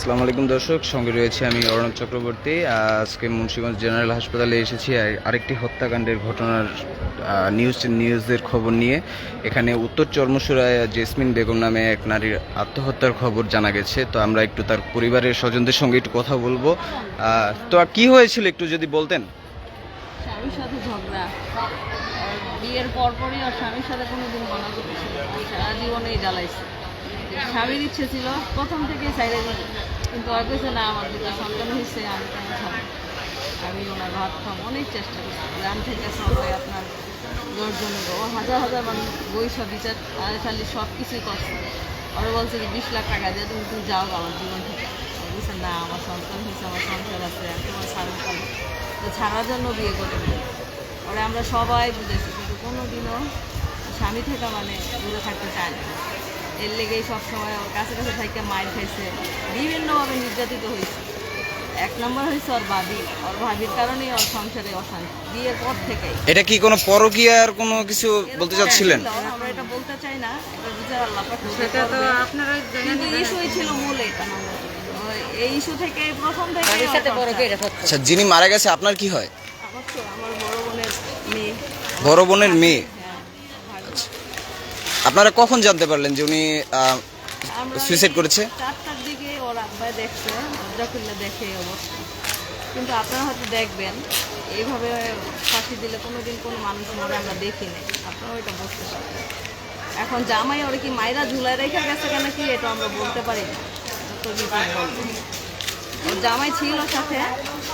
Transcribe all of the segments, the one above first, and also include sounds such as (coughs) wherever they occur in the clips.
আসসালামু আলাইকুম দর্শক, সঙ্গে রয়েছে আমি অর্ণব চক্রবর্তী। আজকে মুন্সিগঞ্জ জেনারেল হাসপাতালে এসেছি আরেকটি হত্যাকাণ্ডের ঘটনার নিউজ নিউজের খবর নিয়ে। এখানে উত্তর চর্মসুরায় জেসমিন বেগম নামে এক নারীর আত্মহত্যার খবর জানা গেছে। তো আমরা একটু তার পরিবারের স্বজনদের সঙ্গে একটু কথা বলব। তো কি হয়েছিল একটু যদি বলতেন? স্বামীর সাথে ঝগড়া। বিয়ের পরপরই আর স্বামীর সাথে কোনোদিন মনা করতেছিল সারা জীবনেই জ্বালাইছে। স্বামীর ইচ্ছে ছিল। প্রথম সাইডে দিতে কিন্তু আর কইছে না, আমার দুটো সন্তান হয়েছে, আমি কেন খাব আমি ওনার ভাত খাব, অনেক চেষ্টা করছি। গ্রাম থেকে সবাই আপনার ও হাজার হাজার মানুষ বইসা বিচার, আর খালি সব কিছুই করছে। ওরা বলছে যে বিশ লাখ টাকা দিয়ে তুমি তুমি যাও আমার জীবন থেকে। বলছি, না, আমার সন্তান হয়েছে, আমার সংসার আছে তোমার ছাড়ুন খাব তো ছাড়ার জন্য বিয়ে করে ওরা আমরা সবাই বুঝেছি, কিন্তু কোনো দিনও স্বামী থেকে মানে দূরে থাকতে চায় না। এর লেগেই সবসময় ওর কাছে কাছে থাইকে মায়ের খাইছে। বিভিন্নভাবে নির্যাতিত হয়েছে এক নম্বর হয়েছে ওর ভাবি। ওর ভাবির কারণেই ওর সংসারে অশান্তি। বিয়ের পর থেকে এটা কি কোনো পরকীয়ার কোনো কিছু বলতে চাচ্ছিলেন? আমরা এটা বলতে চাই না। এটা বুঝে আল্লাহ সেটা তো আপনারা কিন্তু ইস্যুই ছিল মূল এটা এই ইস্যু থেকে প্রথম থেকে আচ্ছা যিনি মারা গেছে আপনার কি হয়? আমার বড় বোনের মেয়ে। বড় বোনের মেয়ে। আপনারা কখন জানতে পারলেন যে উনি আমরা সুইসাইড করেছে? চারটার দিকে ওর আব্বাই দেখছে খুললে দেখে অবস্থা। কিন্তু আপনারা হয়তো দেখবেন এইভাবে ফাঁসি দিলে কোনোদিন কোনো মানুষ মরে আমরা দেখি নাই। আপনারা ওইটা বুঝতে পারবেন। এখন জামাই ওরা কি মায়েরা ঝুলাই রেখে গেছে কেন কি এটা আমরা বলতে পারি না। ওর জামাই ছিল সাথে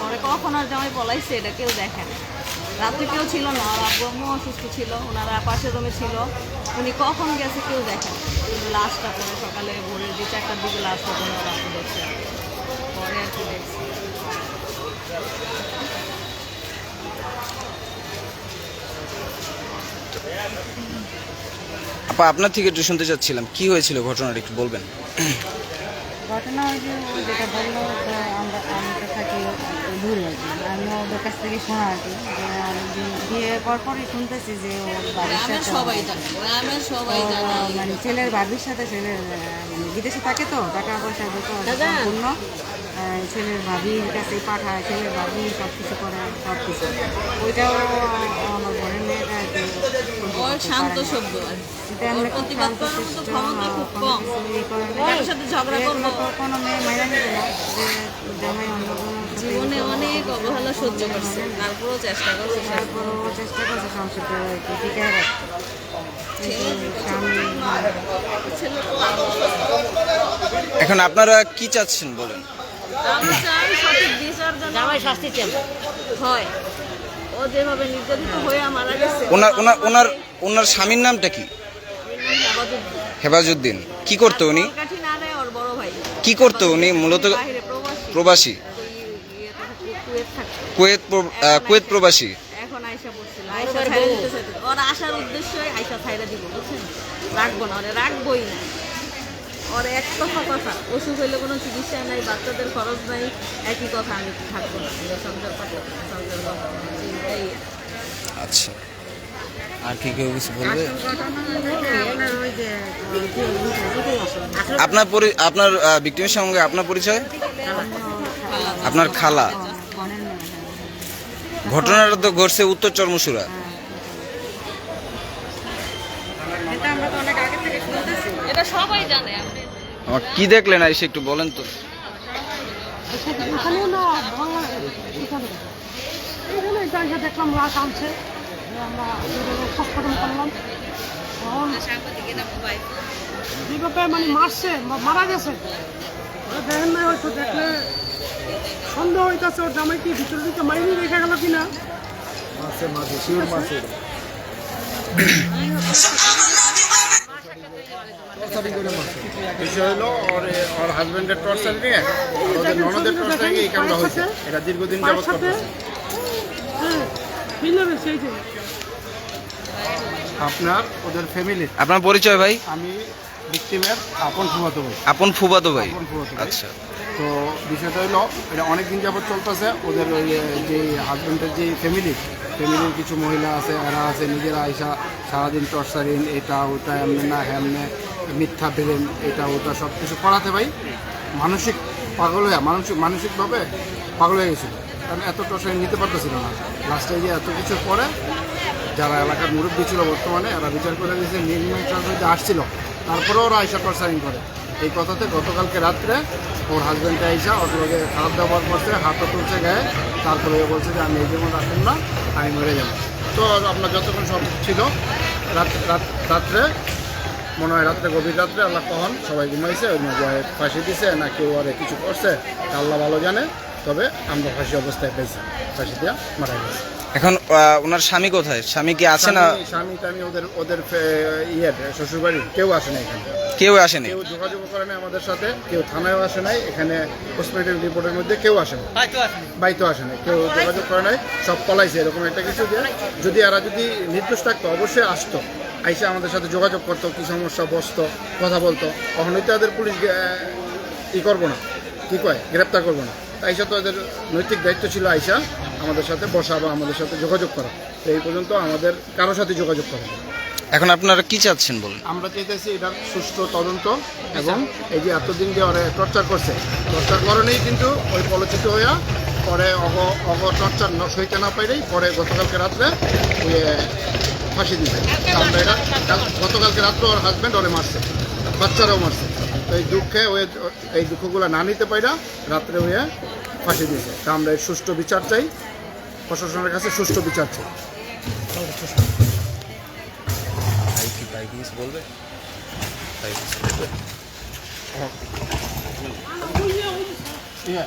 পরে কখন আর জামাই পলাইছে এটা কেউ দেখে না। রাত্রে কেউ ছিল না আর আব্বু আম্মু অসুস্থ ছিল ওনারা পাশের রুমে ছিল। উনি কখন গেছে কেউ দেখে না। কিন্তু লাশটা পরে সকালে ভোরের দিকে চারটার দিকে লাশটা পরে রাত্রে দেখছে পরে আর কি দেখছে আপা আপনার থেকে একটু শুনতে চাচ্ছিলাম। কি হয়েছিল ঘটনাটা একটু বলবেন? ঘটনা ওই যে যেটা বলল আমরা আমি তো থাকি দূরে আমি ওদের কাছ থেকে শোনা আর কি। বিয়ে আমি পর পরই শুনতেছি যে ওর বাড়ির সাথে সবাই সবাই মানে ছেলের বাবির সাথে ছেলের মানে বিদেশে থাকে তো টাকা পয়সা যত সম্পূর্ণ ছেলের ভাবির কাছে পাঠায় ছেলের ভাবি সব কিছু করে সব কিছু ওইটাও আমার বোনের শান্ত সভ্য। আর কি। এটা প্রতিবাদ করার মতো ক্ষমতা খুব কোনো কম। কিছু ই করে না। কারোর সাথে ঝগড়া করব। কোনো মেয়ে মাইনা নিবে না যে জামাই অন্য জীবনে অনেক অবহেলা সহ্য করছে। তারপরেও চেষ্টা করছে সে। চেষ্টা করছে সংসারটা টিকায় রাখতে। কিন্তু স্বামী ছেলে এখন আপনারা কি চাচ্ছেন বলেন? আমি চাই সঠিক বিচার জামাই শাস্তি হয়। ও যেভাবে নির্যাতিত হয়ে মারা গেছে। ওনার ওনার ওনার ওনার স্বামীর নামটা কি? আপাতত হেফাজউদ্দিন কি করতো উনি? কি করতো উনি? মূলত প্রবাসী। কুয়েত কুয়েত প্রবাসী। এখন আয়সা পড়ছিল। আয়সা ছাইড়া দিতে। ওর আসার উদ্দেশ্যই আয়সা ছাইড়া দিব বুঝছেন? রাখব না ওরে রাখবোই না। এক কথা কথা। অসুখ হইলে কোনো চিকিৎসা নাই বাচ্চাদের খরচ নাই একই কথা আমি থাকব না। সংসার সংসার। আচ্ছা। আর কি কেউ কিছু বলবে? আপনার আপনার পরি- আপনার সঙ্গে আপনার পরিচয়? আপনার খালা। ঘটনাটা তো ঘটছে উত্তর চর্মসুরা। এটা আমরা তো অনেক আগে থেকে শুনতেছি। এটা সবাই জানে কি দেখলেন এসে একটু বলেন তো দেখলাম আনছে আমরা করলাম মানে মারছে মা- মারা গেছে দেখেন না হয়তো দেখলে সন্দেহ হইতেছে ওর জামাই কি ভিতরে দিকে মাইনি রেখে গেল কিনা বিষয় হলো ওর ওর হাজবেন্ডের টর্চার নিয়ে ওদের ননদের টর্চার নিয়ে এই কামটা হয়েছে। এটা দীর্ঘদিন যাবত করতেছে হ্যাঁ আপনার ওদের ফ্যামিলি আপনার পরিচয় ভাই? আমি ভিক্টিমের আপন ফুমাতো ভাই। আপন ফুবাতো ভাই। আচ্ছা। তো বিষয়টা হলো এটা অনেক দিন যাবত চলতেছে। ওদের ওই যে হাজবেন্ডের যে ফ্যামিলি ফ্যামিলির কিছু মহিলা আছে এরা আছে নিজেরা আইসা সারাদিন টর্চারিং এটা ওটা এমনি না হ্যামনে মিথ্যা, বেলেন, এটা, ওটা সব কিছু করাতে ভাই মানসিক পাগল হয়ে, মানসিক, মানসিকভাবে পাগল হয়ে গেছিল। কারণ এত টর্চারিং নিতে পারতেছিল না। লাস্টে গিয়ে এত কিছুর পরে যারা এলাকার মুরব্বী ছিল বর্তমানে, এরা বিচার করে দিয়েছে নির্মাণ ট্রান্সফার আসছিল। তারপরেও ওরা আইসা টর্চারিং করে। এই কথাতে গতকালকে রাত্রে ওর হাজব্যান্ডে আইসা ওর লোকে খারাপ ব্যবহার করছে, হাতও তুলছে গায়ে, তারপরে ও বলছে যে আমি এই জীবন রাখুন না, আমি মরে যাব। তো আপনার যতক্ষণ সব ছিল, রাত রাত, রাত্রে মনে হয় রাত্রে গভীর রাত্রে আল্লাহ কখন সবাই ঘুমাইছে ওই মাঝে ফাঁসি দিছে না কেউ আর কিছু করছে তা আল্লাহ ভালো জানে। তবে আমরা ফাঁসি অবস্থায় পেয়েছি ফাঁসি দিয়া মারা গেছে। এখন ওনার স্বামী কোথায়? স্বামী কি আছে না? স্বামী- স্বামী টামি ওদের ওদের ইয়ের শ্বশুরবাড়ি কেউ আসে না এখানে। কেউ আসেনি কেউ যোগাযোগ করে নাই আমাদের সাথে কেউ থানায়ও আসে নাই এখানে পোস্টমর্টম রিপোর্টের মধ্যে কেউ আসে না বাইতো আসে না কেউ যোগাযোগ করে নাই সব পলাইছে এরকম একটা কিছু যে যদি এরা যদি নির্দোষ থাকতো অবশ্যই আসতো। আইসা আমাদের সাথে যোগাযোগ করতো কি সমস্যা বসতো কথা বলতো। কখনোই তো এদের পুলিশ ই করব না। কী কয়? গ্রেপ্তার করব না। আইসা তো এদের নৈতিক দায়িত্ব ছিল আইসা আমাদের সাথে বসা বা আমাদের সাথে যোগাযোগ করা। তো এই পর্যন্ত আমাদের কারোর সাথে যোগাযোগ করা এখন আপনারা কি চাচ্ছেন বলুন? আমরা চাইতেছি এটার সুষ্ঠু তদন্ত এবং এই যে এতদিন যে ওরা টর্চার করছে টর্চার করেনি কিন্তু ওই পলচিত হইয়া পরে অগ অগ টর্চার সইতে না পাইলেই পরে গতকালকে রাত্রে ফাঁসি দিছে আমরা এটা। গতকালকে রাত্রে ওর হাজব্যান্ড ওরে মারছে। বাচ্চারাও মারছে। তো এই দুঃখে ওই এই দুঃখগুলো না নিতে পাইরা রাত্রে হয়ে ফাঁসি দিয়েছে। তা আমরা এর সুষ্ঠু বিচার চাই। প্রশাসনের কাছে সুষ্ঠু বিচার চাই। ইয়ে,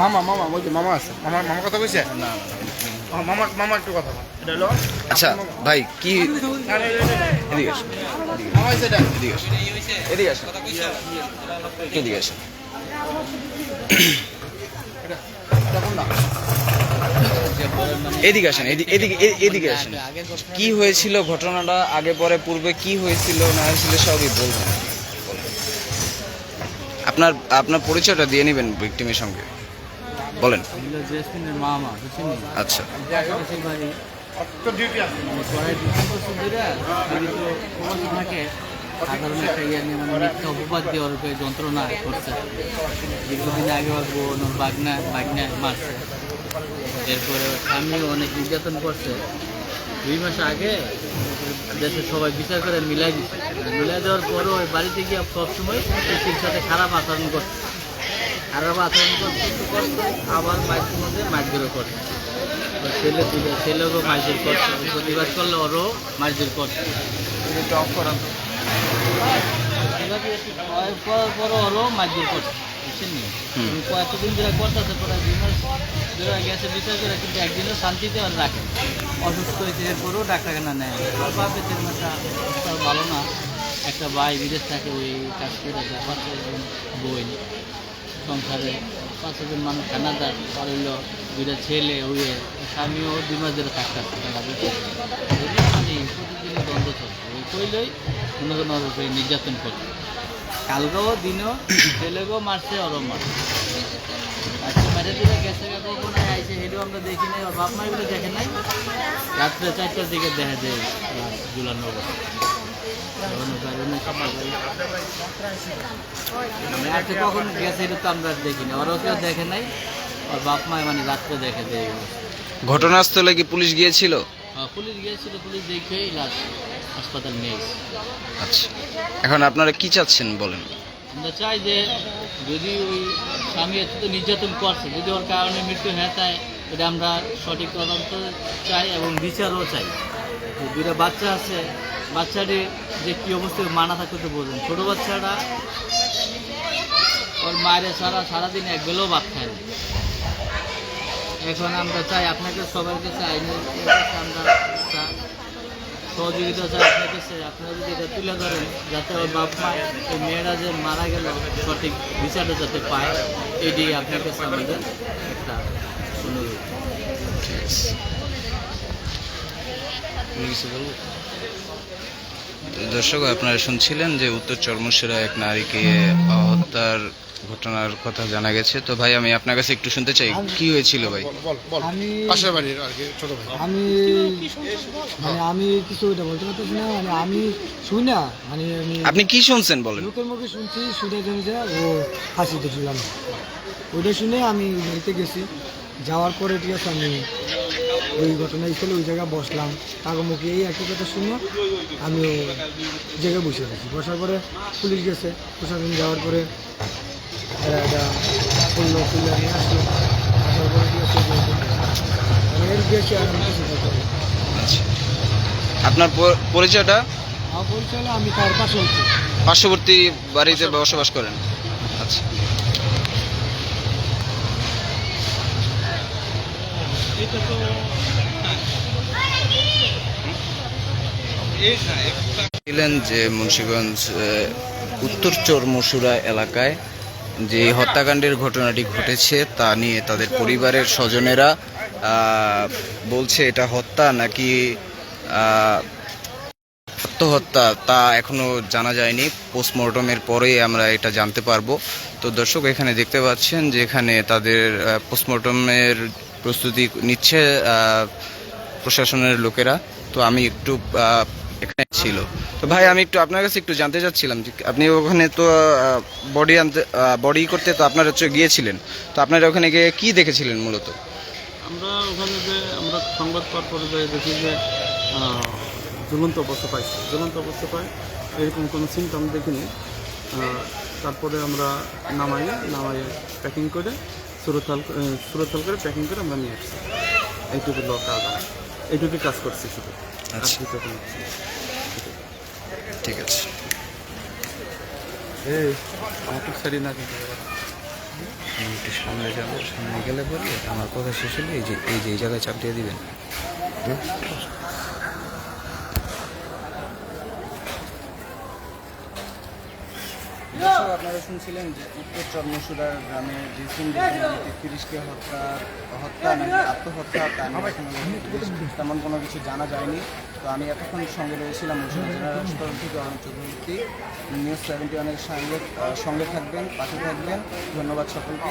মামা মামা ওই মামা আছে। মামা মামা কথা কইছে? না মামা মামা একটু কথা এটা হলো? আচ্ছা ভাই কি এদিকে এটা? এদিকে আসুন এদিকে আসুন এদিকে আসুন এটা কোন না এদিকে আসেন এদিকে এদিকে এদিকে আসেন। কি হয়েছিল ঘটনাটা? আগে পরে পূর্বে কি হয়েছিল না হয়েছিল সবই বলবেন। আপনার আপনার পরিচয়টা দিয়ে নেবেন ভিক্টিমের সঙ্গে। বলেন। আচ্ছা সাধারণ একটা ইয়ে নিয়ে মানে মিথ্যা অপবাদ দিয়ে ওর উপরে যন্ত্রণা করছে দীর্ঘদিন আগে ওর বোন ওর বাগনা বাগনা মারছে এরপরে ওর স্বামীও অনেক নির্যাতন করছে। দুই মাস আগে দেশের সবাই বিচার করে মিলাই দিচ্ছে মিলাই দেওয়ার পরও ওই বাড়িতে গিয়ে সবসময় স্ত্রীর সাথে খারাপ আচরণ করছে। খারাপ আচরণ করতে করতে করতে আবার মাইকের মধ্যে মাইকগুলো করছে। ছেলে ছিল ছেলেও মাইজুর করছে। প্রতিবাদ করলে ওরও মাইজুর করছে। অফ করান করার পর পরও ওরও মাইজুর করছে। বুঝছেন নি? হুম। তুমি কয়েকদিন ধরে করতেছে? পরে দুই মাস। ধরে গেছে করে কিন্তু একদিনও শান্তিতে আর রাখে। অসুস্থ হয়েছে এরপরেও ডাক্তারখানা নেয় আর বাপে তেমন একটা ভালো না। একটা ভাই বিদেশ থাকে, ওই কাজ করে আছে পাঁচ ছজন বই সংসারে। পাঁচ ছজন মানুষ কানাডার আর হইল দুইটা ছেলে, ওই স্বামীও দুই মাস ধরে থাকতেছে মানে প্রতিদিন দ্বন্দ্ব চলছে। ওই কইলেই কোনো কোনো নির্যাতন করছে। কালকেও, দিনও ছেলেকেও (coughs) মারছে, ওরও মারছে। আমরা দেখি নাই বাপ মা এগুলো দেখে নাই রাত্রে চারটার দিকে দেখা যায় ঝুলানো আজকে কখন গেছে এটা তো আমরা দেখি না ওরাও কেউ দেখে নাই ওর বাপ মা মানে রাত্রে দেখে দেয় ঘটনাস্থলে কি পুলিশ গিয়েছিল? পুলিশ গিয়েছিল পুলিশ দেখেই লাশ হাসপাতাল নিয়ে আচ্ছা। এখন আপনারা কি চাচ্ছেন বলেন? আমরা চাই যে যদি ওই স্বামী এত নির্যাতন করছে, যদি ওর কারণে মৃত্যু হয়ে, তাই এটা আমরা সঠিক তদন্ত চাই এবং বিচারও চাই দুটা বাচ্চা আছে, বাচ্চাটি যে কী অবস্থায় মানা থাকতে তো বলুন ছোটো বাচ্চাটা ওর মায়ের সারা, সারাদিন এক বেলেও ভাত খায় না। এখন আমরা চাই, আপনাকে সবার কাছে আইনের আমরা সহযোগিতা চাই আপনার কাছে। আপনারা যদি এটা তুলে ধরেন, যাতে ওর বাপ মা ওই মেয়েরা যে মারা গেল, সঠিক বিচারটা যাতে পায় এটি আপনার কাছে আমাদের একটা অনুরোধ। দর্শক, আপনারা শুনছিলেন যে উত্তর চর্মসেরা এক নারীকে হত্যার ঘটনার কথা জানা গেছে। তো ভাই আমি আপনার কাছে একটু শুনতে চাই। কি হয়েছিল ভাই? বল বল আমি পাশের বাড়ির আর কি ছোট ভাই। আমি মানে আমি কিছু ওইটা বলতে পারতেছি না। মানে আমি শুই না। মানে আমি আপনি কি শুনছেন বলেন? লোকের মুখে শুনছি সুদা জমিতে ও ফাঁসিতে ঝুলাম ওইটা শুনে আমি বাড়িতে গেছি। যাওয়ার পরে ঠিক আছে আমি ওই ঘটনাস্থলে ওই জায়গায় বসলাম। তার মুখে এই একই কথা শুনে আমি ওই জায়গায় বসে গেছি। বসার পরে পুলিশ গেছে। প্রশাসন যাওয়ার পরে এরা এটা খুললো খুললে নিয়ে আসলো আসার পরে ঠিক এর গেছি আর কিছু কথা বলি না। আপনার পরিচয়টা? আমার পরিচয় আমি তার পাশে পার্শ্ববর্তী বাড়িতে বসবাস করেন। আচ্ছা। ছিলেন যে মুন্সীগঞ্জ উত্তর চরমসুরা এলাকায়। যে হত্যাকাণ্ডের ঘটনাটি ঘটেছে তা নিয়ে তাদের পরিবারের স্বজনেরা বলছে এটা হত্যা নাকি আত্মহত্যা তা এখনও জানা যায়নি। পোস্টমর্টমের পরেই আমরা এটা জানতে পারব। তো দর্শক, এখানে দেখতে পাচ্ছেন যে এখানে তাদের পোস্টমর্টমের প্রস্তুতি নিচ্ছে প্রশাসনের লোকেরা। তো আমি একটু এখানে ছিল। তো ভাই আমি একটু আপনার কাছে একটু জানতে চাচ্ছিলাম যে আপনি ওখানে তো বডি আনতে বডি করতে তো আপনারা হচ্ছে গিয়েছিলেন। তো আপনারা ওখানে গিয়ে কি দেখেছিলেন মূলত? আমরা ওখানে যে আমরা সংবাদ পাওয়ার পরে যে দেখি যে আহ, ঝুলন্ত অবস্থা পাইছি ঝুলন্ত অবস্থা পাই এরকম কোনো সিমটম দেখিনি। তারপরে আমরা নামাই নামাই প্যাকিং করে সুরতাল সুরতাল করে প্যাকিং করে আমরা নিয়ে আসছি এইটুকু লোক কাজ আমার। কাজ করছি শুধু। আচ্ছা। ঠিক আছে। এই আমার শাড়ি সারি না কিন্তু আমি একটু সামনে যাব সামনে গেলে পরে আমার কথা শেষ হলে এই যে এই যে এই জায়গায় চাপ দিয়ে দিবেন। আপনারা শুনছিলেন যে উত্তর চর্মসুরার গ্রামে তিরিশকে হত্যা হত্যা নাকি আত্মহত্যা তেমন কোনো কিছু জানা যায়নি। তো আমি এতক্ষণ সঙ্গে রয়েছিলাম জেনারেল থেকে অরুণ চক্রবর্তী। নিউজ সেভেন্টি ওয়ানের সঙ্গে সঙ্গে থাকবেন, পাশে থাকবেন। ধন্যবাদ সকলকে।